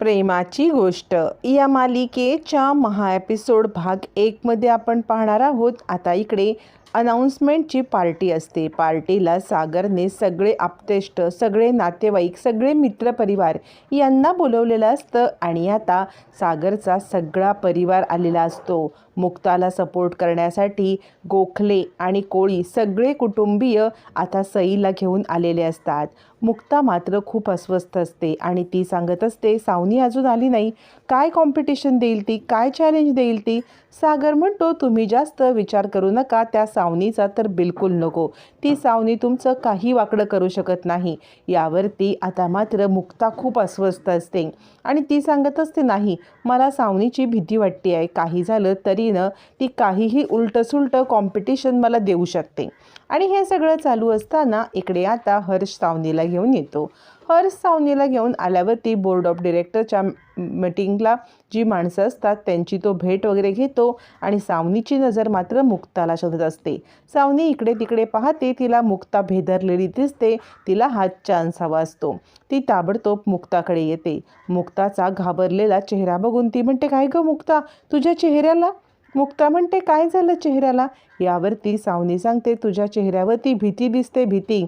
प्रेमाची गोष्ट. या मालिकेच्या महा एपिसोड भाग एकमध्ये आपण पाहणार आहोत. आता इकडे अनाऊन्समेंटची पार्टी असते. पार्टीला सागरने सगळे आप्तेष्ट सगळे नातेवाईक सगळे मित्रपरिवार यांना बोलवलेलं असतं आणि आता सागरचा सगळा परिवार आलेला असतो. मुक्ताला सपोर्ट करण्यासाठी गोखले आणि कोळी सगळे कुटुंबीय आता सईला घेऊन आलेले असतात. मुक्ता मात्र खूप अस्वस्थ असते आणि ती सांगत असते सावनी अजून आली नाही. काय कॉम्पिटिशन देईल ती? काय चॅलेंज देईल ती? सागर म्हणतो तुम्ही जास्त विचार करू नका. त्या सावनीचा तर बिलकुल नको. ती सावनी तुमचं काही वाकडं करू शकत नाही. यावरती आता मात्र मुक्ता खूप अस्वस्थ असते. आणि ती सांगत असते नाही मला सावनीची भीती वाटते आहे. काही झालं तरी न ती काहीही उलटंसुलटं कॉम्पिटिशन मला देऊ शकते. आणि हे सगळं चालू असताना इकडे आता हर्ष सावनीला घेऊन येतो. हर्ष सावनीला घेऊन आल्यावरती बोर्ड ऑफ डिरेक्टरच्या मीटिंगला जी माणसं असतात त्यांची तो भेट वगैरे घेतो आणि सावनीची नजर मात्र मुक्ताला शोधत असते. सावनी इकडे तिकडे पाहते तिला मुक्ता भेदरलेली दिसते तिला हात चान्स हवा असतो. ती ताबडतोब मुक्ताकडे येते. मुक्ताचा घाबरलेला चेहरा बघून ती म्हणते काय गं मुक्ता तुझ्या चेहऱ्याला मुक्ता म्हणते काय झालं चेहऱ्याला? यावरती सावनी सांगते तुझ्या चेहऱ्यावरती भीती दिसते भीती.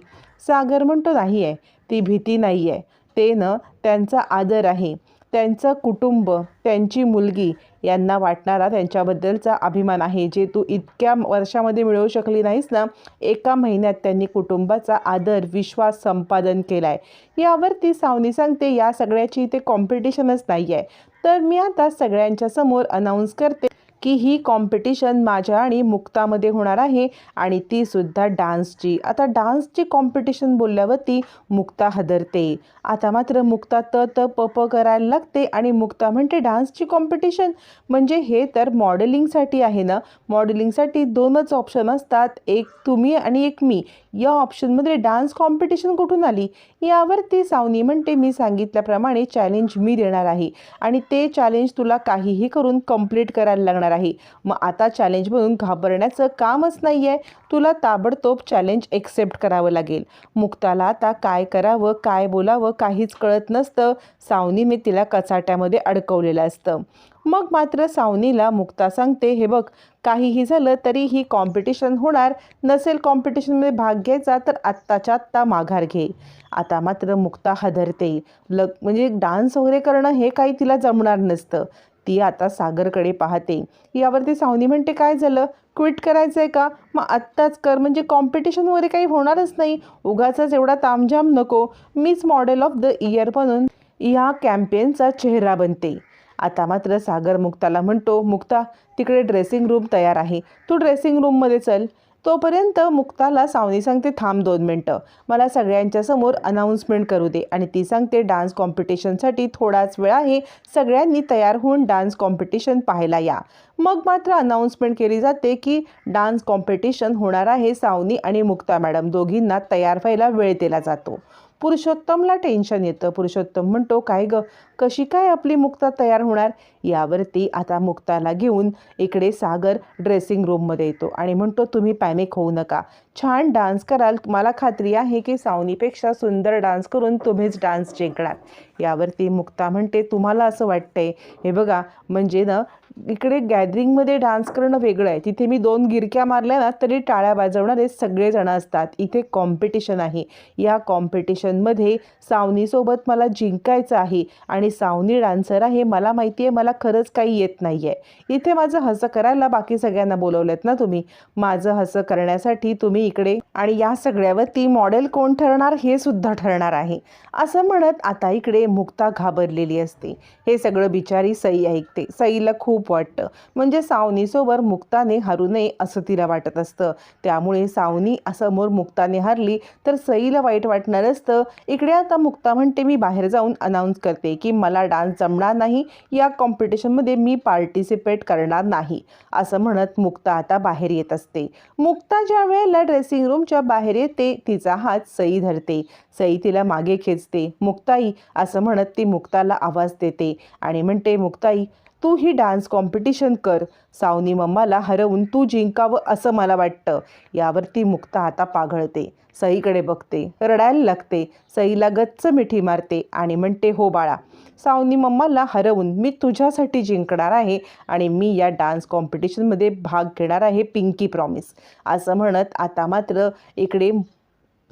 सागर म्हणतो नाही आहे ती भीती नाही आहे. ते न त्यांचा आदर आहे. त्यांचं कुटुंब त्यांची मुलगी यांना वाटणारा त्यांच्याबद्दलचा अभिमान आहे. जे तू इतक्या वर्षामध्ये मिळवू शकली नाहीस ना एका महिन्यात त्यांनी कुटुंबाचा आदर विश्वास संपादन केला आहे यावरती सावनी सांगते या सगळ्याची इथे कॉम्पिटिशनच नाही आहे तर मी आता सगळ्यांच्या समोर अनाऊन्स करते. की ही कॉम्पिटिशन माझ्या आणि मुक्तामध्ये होणार आहे. आणि ती सुद्धा डान्सची. आता डान्सची कॉम्पिटिशन बोलल्यावरती मुक्ता हदरते. आता मात्र मुक्ता त त प प करायला लागते आणि मुक्ता म्हणते डान्सची कॉम्पिटिशन म्हणजे हे तर मॉडेलिंगसाठी आहे ना? मॉडेलिंगसाठी दोनच ऑप्शन असतात. एक तुम्ही आणि एक मी. या ऑप्शनमध्ये डान्स कॉम्पिटिशन कुठून आली? यावरती सावनी म्हणते मी सांगितल्याप्रमाणे चॅलेंज मी देणार आहे. आणि ते चॅलेंज तुला काहीही करून कंप्लीट करायला लागणार आहे. मग आता चॅलेंज म्हणून घाबरण्याचं कामच नाही आहे तुला ताबडतोब चॅलेंज एक्सेप्ट करावं लागेल. मुक्ताला आता काय करावं काय बोलावं काहीच कळत नसतं. सावनीने तिला कचाट्यामध्ये अडकवलेलं असतं. मग मात्र सावनीला मुक्ता सांगते हे बघ काहीही झालं तरी ही कॉम्पिटिशन होणार. नसेल कॉम्पिटिशनमध्ये भाग घ्यायचा तर आत्ताच्या आत्ता माघार घे. आता मात्र मुक्ता हदरते. लग म्हणजे डान्स वगैरे करणं हे काही तिला जमणार नसतं. ती आता सागरकडे पाहते. यावरती सावनी म्हणते काय झालं? क्विट करायचं आहे का? मग आत्ताच कर. म्हणजे कॉम्पिटिशन वगैरे काही होणारच नाही. उगाचच एवढा तामझाम नको. मीच मॉडेल ऑफ द इयर म्हणून या कॅम्पेनचा चेहरा बनते. आता मात्र सागर मुक्ताला म्हणतो मुक्ता तिकडे ड्रेसिंग रूम तयार आहे. तू ड्रेसिंग रूममध्ये चल. तोपर्यंत मुक्ताला सावनी सांगते थांब दोन मिनटं. मला सगळ्यांच्या समोर अनाऊन्समेंट करू दे. आणि ती सांगते डान्स कॉम्पिटिशनसाठी थोडाच वेळ आहे. सगळ्यांनी तयार होऊन डान्स कॉम्पिटिशन पाहायला या. मग मात्र अनाऊन्समेंट केली जाते की डान्स कॉम्पिटिशन होणार आहे सावनी आणि मुक्ता मॅडम दोघींना तयार व्हायला वेळ दिला जातो. पुरुषोत्तमला टेन्शन येतं. पुरुषोत्तम म्हणतो काय ग? कशी काय आपली मुक्ता तयार होणार? यावरती आता मुक्ताला घेऊन इकडे सागर ड्रेसिंग रूममध्ये येतो आणि म्हणतो तुम्ही पॅनिक होऊ नका. छान डान्स कराल. मला खात्री आहे की सावनीपेक्षा सुंदर डान्स करून तुम्हीच डान्स जिंकणार. यावरती मुक्ता म्हणते तुम्हाला असं वाटतंय? हे बघा म्हणजे ना इकडे गॅदरिंगमध्ये डान्स करणं वेगळं आहे. तिथे मी दोन गिरक्या मारल्या ना तरी टाळ्या वाजवणारे सगळेजण असतात. इथे कॉम्पिटिशन आहे. या कॉम्पिटिशनमध्ये सावनीसोबत मला जिंकायचं आहे आणि सावनी डान्सर आहे मला माहिती आहे मला खरंच काही येत नाही आहे इथे माझं हसं करायला बाकी सगळ्यांना बोलवलेत ना तुम्ही. माझं हसं करण्यासाठी तुम्ही इकडे आणि या सगळ्यावरती मॉडेल कोण ठरणार हे सुद्धा ठरणार आहे. असं म्हणत आता इकडे मुक्ता घाबरलेली असते. हे सगळं बिचारी सई ऐकते. सईला खूप खूप वाटतं. म्हणजे सावनीसोबत मुक्ताने हरू नये असं तिला वाटत असतं. त्यामुळे सावनी समोर मुक्ताने हरली तर सईला वाईट वाटणार असतं. इकडे आता मुक्ता म्हणते मी बाहेर जाऊन अनाऊन्स करते की मला डान्स जमणार नाही. या कॉम्पिटिशनमध्ये मी पार्टिसिपेट करणार नाही. असं म्हणत मुक्ता आता बाहेर येत असते. मुक्ता ज्या वेळेला ड्रेसिंग रूमच्या बाहेर येते तिचा हात सई धरते. सई तिला मागे खेचते. मुक्ताई असं म्हणत ती मुक्ताला आवाज देते आणि म्हणते मुक्ताई तू ही डान्स कॉम्पिटिशन कर. सावनी मम्माला हरवून तू जिंकावं असं मला वाटतं यावरती मुक्ता आता पाघळते सईकडे बघते. रडायला लागते. सईला गच्च मिठी मारते आणि म्हणते हो बाळा सावनी मम्माला हरवून मी तुझ्यासाठी जिंकणार आहे आणि मी या डान्स कॉम्पिटिशनमध्ये भाग घेणार आहे पिंकी प्रॉमिस. असं म्हणत आता मात्र इकडे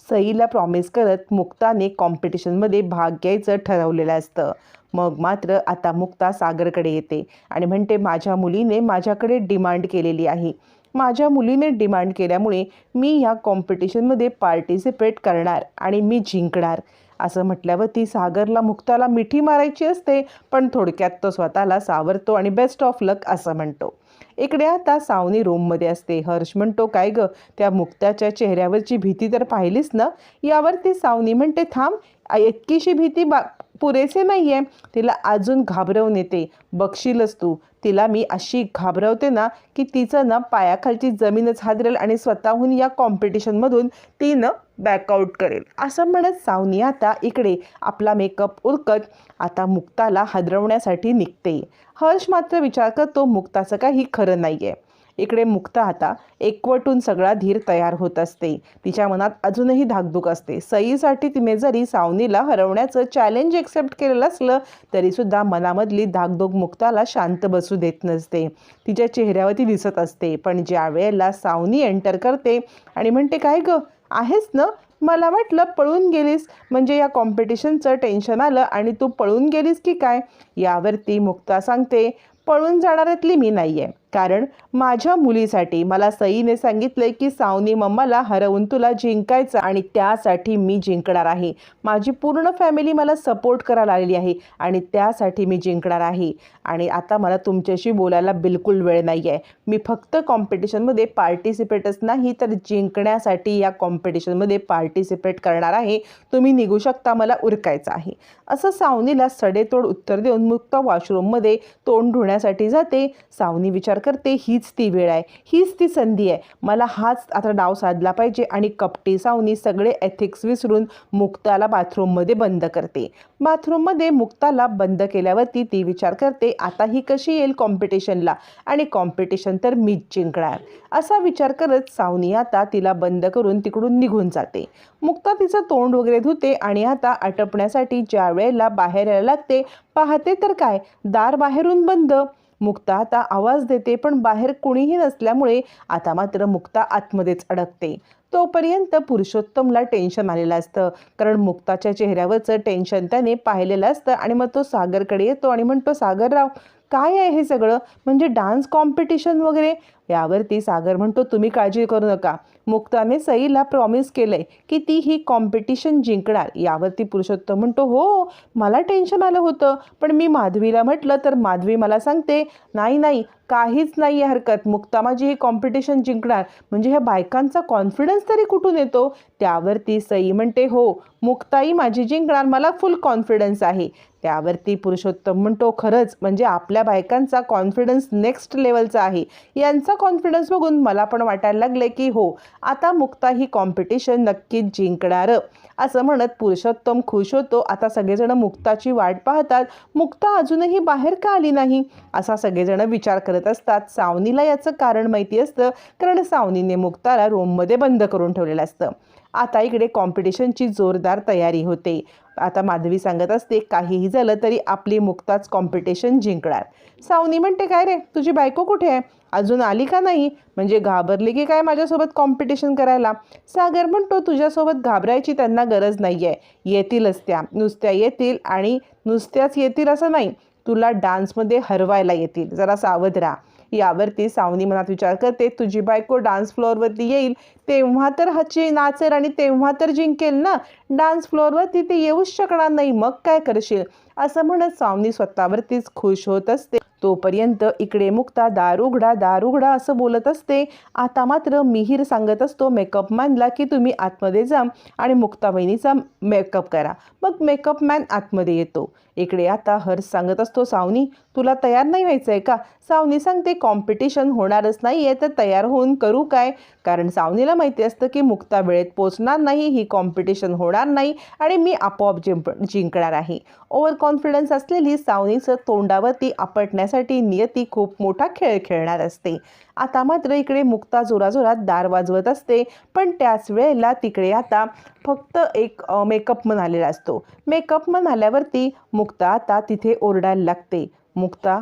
सईला प्रॉमिस करत मुक्ताने कॉम्पिटिशनमध्ये भाग घ्यायचं ठरवलेलं असतं. मग मात्र आता मुक्ता सागरकडे येते आणि म्हणते माझ्या मुलीने माझ्याकडे डिमांड केलेली आहे. माझ्या मुलीने डिमांड केल्यामुळे मी या कॉम्पिटिशनमध्ये पार्टिसिपेट करणार आणि मी जिंकणार. असं म्हटल्यावर ती सागरला मुक्ताला मिठी मारायची असते पण थोडक्यात तो स्वतःला सावरतो आणि बेस्ट ऑफ लक असं म्हणतो. इकडे आता सावनी रूममध्ये असते. हर्ष म्हणतो काय गं त्या मुक्ताच्या चेहऱ्यावरची भीती तर पाहिलीस ना? यावरती सावनी म्हणते थांब इतकीशी भीती बा पुरेसे नाही आहे तिला अजून घाबरवून येते. बघशीलच तू. तिला मी अशी घाबरवते ना की तिचं ना पायाखालची जमीनच हादरेल आणि स्वतःहून या कॉम्पिटिशनमधून ती न बॅकआउट करेल. असं म्हणत सावनी आता इकडे आपला मेकअप उरकत आता मुक्ताला हादरवण्यासाठी निघते. हर्ष मात्र विचार करतो मुक्ताचं काही खरं नाही आहे इकडे मुक्ता आता एकवटून सगळा धीर तयार होत असते. तिच्या मनात अजूनही धाकधूक असते. सईसाठी तिने जरी सावनीला हरवण्याचं चॅलेंज एक्सेप्ट केलेलं असलं तरीसुद्धा मनामधली धाकधूक मुक्ताला शांत बसू देत नसते. तिच्या चेहऱ्यावरती दिसत असते. पण ज्या वेळेला सावनी एंटर करते आणि म्हणते काय ग? आहेस ना? मला वाटलं पळून गेलीस. म्हणजे या कॉम्पिटिशनचं टेन्शन आलं आणि तू पळून गेलीस की काय? यावरती मुक्ता सांगते पळून जाणाऱ्यातली मी नाही आहे कारण माझ्या मुलीसाठी मला सईने सांगितले की सावनी मम्माला हरवून तुला जिंकायचं आणि त्यासाठी मी जिंकणार आहे. माझी पूर्ण फॅमिली मला सपोर्ट करायला आलेली आहे आणि त्यासाठी मी जिंकणार आहे. आणि आता मला तुमच्याशी बोलायला बिलकुल वेळ नाही आहे मी फक्त कॉम्पिटिशनमध्ये पार्टिसिपेटच नाही तर जिंकण्यासाठी या कॉम्पिटिशनमध्ये पार्टिसिपेट करणार आहे. तुम्ही निघू शकता मला उरकायचं आहे. असं सावनीला सडेतोड उत्तर देऊन मुक्त वॉशरूममध्ये तोंड धुण्यासाठी जाते. सावनी विचार करते हीच ती वेळ आहे हीच ती संधी आहे. मला हाच आता डाव साधला पाहिजे आणि कपटी सावनी सगळे एथिक्स विसरून मुक्ताला बाथरूममध्ये बंद करते. बाथरूममध्ये मुक्ताला बंद केल्यावरती ती विचार करते आता ही कशी येईल कॉम्पिटिशनला आणि कॉम्पिटिशन तर मीच जिंकणार. असा विचार करत सावनी आता तिला बंद करून तिकडून निघून जाते. मुक्ता तिचं तोंड वगैरे धुते आणि आता आटपण्यासाठी ज्या वेळेला बाहेर यायला लागते पाहते तर काय दार बाहेरून बंद. मुक्ता आता आवाज देते पण बाहेर कुणीही नसल्यामुळे आता मात्र मुक्ता आतमध्येच अडकते. तोपर्यंत पुरुषोत्तमला टेन्शन आलेलं असतं. कारण मुक्ताच्या चेहऱ्यावरचं टेन्शन त्याने पाहिलेलं असतं आणि मग तो सागरकडे येतो आणि म्हणतो सागरराव काय आहे हे सगळं? म्हणजे डान्स कॉम्पिटिशन वगैरे? यावरती सागर म्हणतो तुम्ही काळजी करू नका. मुक्ताने सईला प्रॉमिस केलंय की ती ही कॉम्पिटिशन जिंकणार. यावरती पुरुषोत्तम म्हणतो हो मला टेन्शन आलं होतं पण मी माधवीला म्हटलं तर माधवी मला सांगते नाही नाही काहीच नाही आहे हरकत. मुक्ता माझी ही कॉम्पिटिशन जिंकणार. म्हणजे ह्या बायकांचा कॉन्फिडन्स तरी कुठून येतो? त्यावरती सई म्हणते हो मुक्ताई माझी जिंकणार मला फुल कॉन्फिडन्स आहे. त्यावरती पुरुषोत्तम म्हणतो खरंच म्हणजे आपल्या बायकांचा कॉन्फिडन्स नेक्स्ट लेवलचा आहे. यांचा कॉन्फिडन्स बघून मला पण वाटायला लागले की हो आता मुक्ता ही कॉम्पिटिशन नक्कीच जिंकणार. असं म्हणत पुरुषोत्तम खुश होतो. आता सगळेजण मुक्ताची वाट पाहतात. मुक्ता अजूनही बाहेर का आली नाही? असा सगळेजण विचार करत असतात. सावनीला याचं कारण माहिती असतं. कारण सावनीने मुक्ताला रूममध्ये बंद करून ठेवलेलं असतं. आता इकडे कॉम्पिटिशनची जोरदार तयारी होते. आता माधवी सांगत असते काहीही झालं तरी आपली मुक्ताच कॉम्पिटिशन जिंकणार. सावनी म्हणते काय रे तुझी बायको कुठे आहे? अजून आली का नाही? म्हणजे घाबरली की काय माझ्यासोबत कॉम्पिटिशन करायला? सागर म्हणतो तुझ्यासोबत घाबरायची त्यांना गरज नाही आहे येतीलच त्या. नुसत्या येतील आणि नुसत्याच येतील असं नाही. तुला डान्समध्ये हरवायला येतील. जरा सावध राहा. यावरती सावनी मनात विचार करते तुझी बायको डान्स फ्लोअरवरती येईल तेव्हा तर हची नाचेल आणि तेव्हा तर जिंकेल ना? डान्स फ्लोअरवर तिथे येऊच शकणार नाही मग काय करशील? असं म्हणत सावनी स्वतःवरतीच खुश होत असते. तोपर्यंत इकडे मुक्ता दार उघडा दार उघडा असं बोलत असते. आता मात्र मिहीर सांगत असतो मेकअप मॅनला की तुम्ही आतमध्ये जा आणि मुक्ता बहिणीचा मेकअप करा. मग मेकअप मॅन आतमध्ये येतो. इकडे आता हर्ष सांगत असतो सावनी तुला तयार नाही व्हायचं आहे का? सावनी सांगते कॉम्पिटिशन होणारच नाही आहे तर तयार होऊन करू काय? कारण सावनीला माहिती असतं की मुक्ता वेळेत पोचणार नाही ही कॉम्पिटिशन होणार नाही आणि मी आपोआप जिंप जिंकणार आहे. ओव्हर कॉन्फिडन्स असलेली सावनीचं तोंडावरती आपटण्यासाठी नियती खूप मोठा खेळ खेळणार असते. आता मात्र इकडे मुक्ता जोराजोरात दार वाजवत असते पण त्याच वेळेला तिकडे आता फक्त एक मेकअप म्हणालेला आलेला असतो. मेकअप आल्यावरती मुक्ता आता तिथे ओरडायला लागते. मुक्ता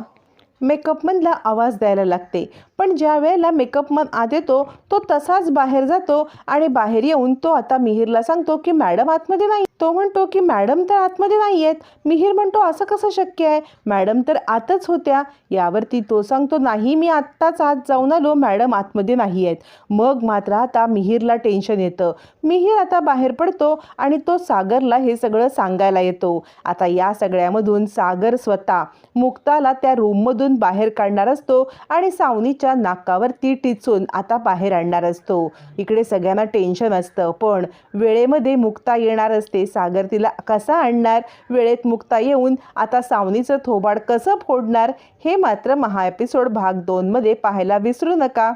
मेकअपमनला आवाज द्यायला लागते. पण ज्या वेळेला मेकअपमन आत येतो तो तसाच बाहेर जातो आणि बाहेर येऊन तो आता मिहीरला सांगतो की मॅडम आतमध्ये नाही. तो म्हणतो की मॅडम तर आतमध्ये नाही आहेत मिहीर म्हणतो असं कसं शक्य आहे? मॅडम तर आतच होत्या. यावरती तो सांगतो नाही मी आत्ताच आत जाऊन आलो. मॅडम आतमध्ये नाही आहेत मग मात्र आता मिहीरला टेन्शन येतं. मिहीर आता बाहेर पडतो आणि तो सागरला हे सगळं सांगायला येतो. आता या सगळ्यामधून सागर स्वतः मुक्ताला त्या रूममधून बाहेर काढणार असतो आणि सावनीच्या नाकावरती टिचून आता बाहेर आणणार असतो. इकडे सगळ्यांना टेन्शन असतं पण वेळेमध्ये मुक्ता येणार असते. सागर तिला कसा आणणार? वेळेत मुक्ता येऊन आता सावनीचं थोबाड कसं फोडणार? हे मात्र महा एपिसोड भाग दोनमध्ये पाहायला विसरू नका.